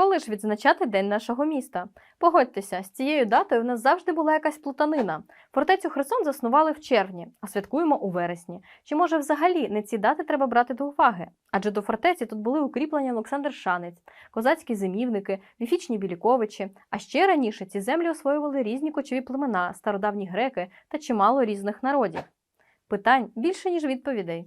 Коли ж відзначати день нашого міста? Погодьтеся, з цією датою в нас завжди була якась плутанина. Фортецю Херсон заснували в червні, а святкуємо у вересні. Чи може взагалі не ці дати треба брати до уваги? Адже до фортеці тут були укріплення Олександр Шанець, козацькі зимівники, міфічні біліковичі. А ще раніше ці землі освоювали різні кочові племена, стародавні греки та чимало різних народів. Питань більше ніж відповідей.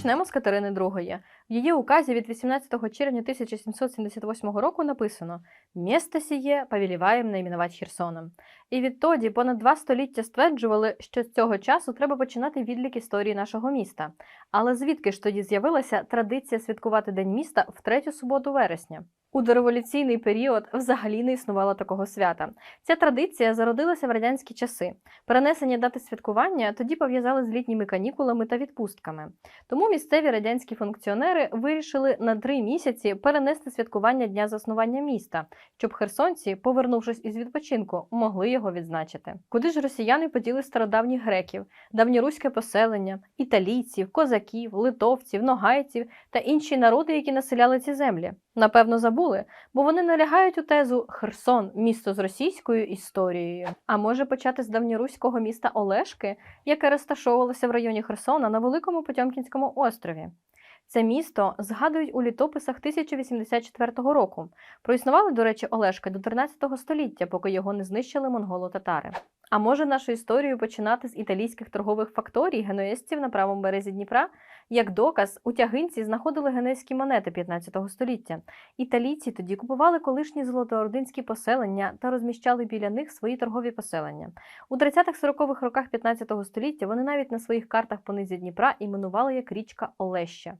Почнемо з Катерини II. В її указі від 18 червня 1778 року написано «Місто сіє повеліваєм найменувати Херсоном». І відтоді понад два століття стверджували, що з цього часу треба починати відлік історії нашого міста. Але звідки ж тоді з'явилася традиція святкувати День міста в третю суботу вересня? У дореволюційний період взагалі не існувало такого свята. Ця традиція зародилася в радянські часи. Перенесення дати святкування тоді пов'язали з літніми канікулами та відпустками. Тому місцеві радянські функціонери вирішили на три місяці перенести святкування дня заснування міста, щоб херсонці, повернувшись із відпочинку, могли його відзначити. Куди ж росіяни поділи стародавніх греків, давньоруське поселення, італійців, козаків, литовців, ногайців та інші народи, які населяли ці землі? Напевно, забули, бо вони налягають у тезу Херсон місто з російською історією. А може почати з давньоруського міста Олешки, яке розташовувалося в районі Херсона на Великому Потьомкінському острові. Це місто згадують у літописах 1084 року. Проіснували, до речі, Олешка до 13 століття, поки його не знищили монголо-татари. А може нашу історію починати з італійських торгових факторій генуезців на правому березі Дніпра? Як доказ, у тягинці знаходили генуезькі монети 15 століття. Італійці тоді купували колишні золотоординські поселення та розміщали біля них свої торгові поселення. У 30-40-х роках 15 століття вони навіть на своїх картах понизі Дніпра іменували як річка Олеща.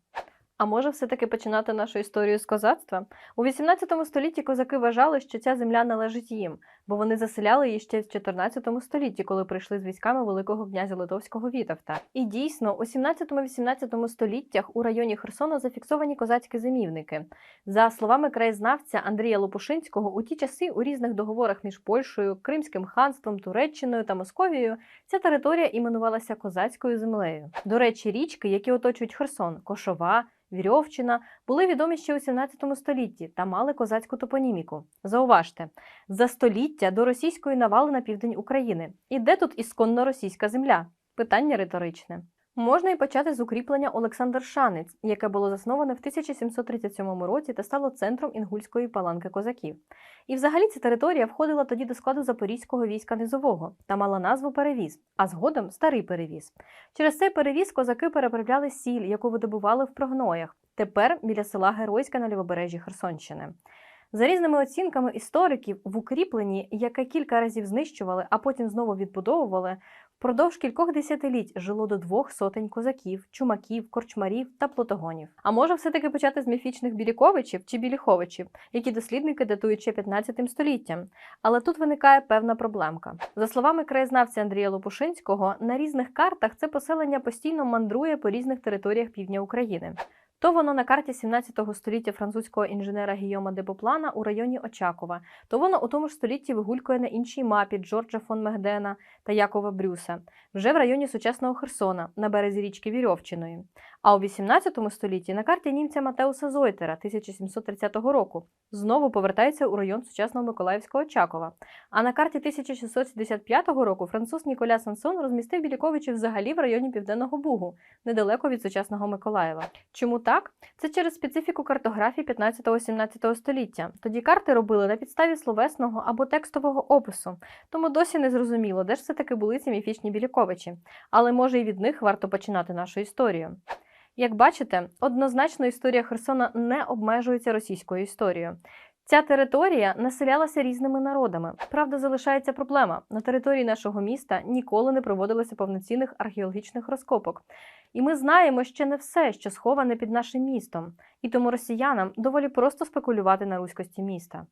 А може все-таки починати нашу історію з козацтва? У 18 столітті козаки вважали, що ця земля належить їм, бо вони заселяли її ще в 14 столітті, коли прийшли з військами Великого князя Литовського Вітовта. І дійсно, у 17-18 століттях у районі Херсона зафіксовані козацькі зимівники. За словами краєзнавця Андрія Лопушинського, у ті часи у різних договорах між Польщею, Кримським ханством, Туреччиною та Московією ця територія іменувалася козацькою землею. До речі, річки, які оточують Херсон, Кошова. Вірьовчина були відомі ще у 17 столітті та мали козацьку топоніміку. Зауважте, за століття до російської навали на південь України. І де тут ісконно російська земля? Питання риторичне. Можна і почати з укріплення Олександр Шанець, яке було засноване в 1737 році та стало центром інгульської паланки козаків. І взагалі ця територія входила тоді до складу Запорізького війська низового та мала назву перевіз, а згодом старий перевіз. Через цей перевіз козаки переправляли сіль, яку видобували в прогноях, тепер біля села Геройське на лівобережжі Херсонщини. За різними оцінками істориків, в укріпленні, яке кілька разів знищували, а потім знову відбудовували, впродовж кількох десятиліть жило до двох сотень козаків, чумаків, корчмарів та плутогонів. А може все-таки почати з міфічних біліковичів чи біліховичів, які дослідники датують ще 15 століттям. Але тут виникає певна проблемка. За словами краєзнавця Андрія Лопушинського, на різних картах це поселення постійно мандрує по різних територіях півдня України. То воно на карті 17 століття французького інженера Гійома де Боплана у районі Очакова, то воно у тому ж столітті вигулькує на іншій мапі Джорджа фон Мегдена та Якова Брюса, вже в районі сучасного Херсона на березі річки Вірьовчиної. А у 18 столітті на карті німця Матеуса Зойтера 1730 року знову повертається у район сучасного Миколаївського Очакова. А на карті 1675 року француз Ніколя Сансон розмістив Біліковичів взагалі в районі Південного Бугу, недалеко від сучасного Миколаєва. Чому так? Це через специфіку картографії 15-17 століття. Тоді карти робили на підставі словесного або текстового опису, тому досі не зрозуміло, де ж все таки були ці міфічні Біліковичі. Але може і від них варто починати нашу історію. Як бачите, однозначно історія Херсона не обмежується російською історією. Ця територія населялася різними народами. Правда, залишається проблема. На території нашого міста ніколи не проводилося повноцінних археологічних розкопок. І ми знаємо ще не все, що сховане під нашим містом, і тому росіянам доволі просто спекулювати на руськості міста.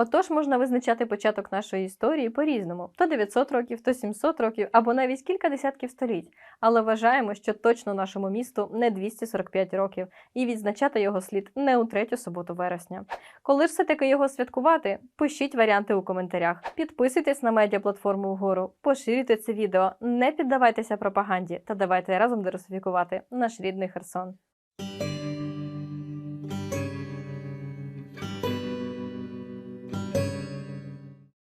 Отож, можна визначати початок нашої історії по-різному: то 900 років, то 700 років, або навіть кілька десятків століть. Але вважаємо, що точно нашому місту не 245 років, і відзначати його слід не у третю суботу вересня. Коли ж все-таки його святкувати, пишіть варіанти у коментарях. Підписуйтесь на медіаплатформу вгору, поширюйте це відео, не піддавайтеся пропаганді та давайте разом дерусифікувати наш рідний Херсон.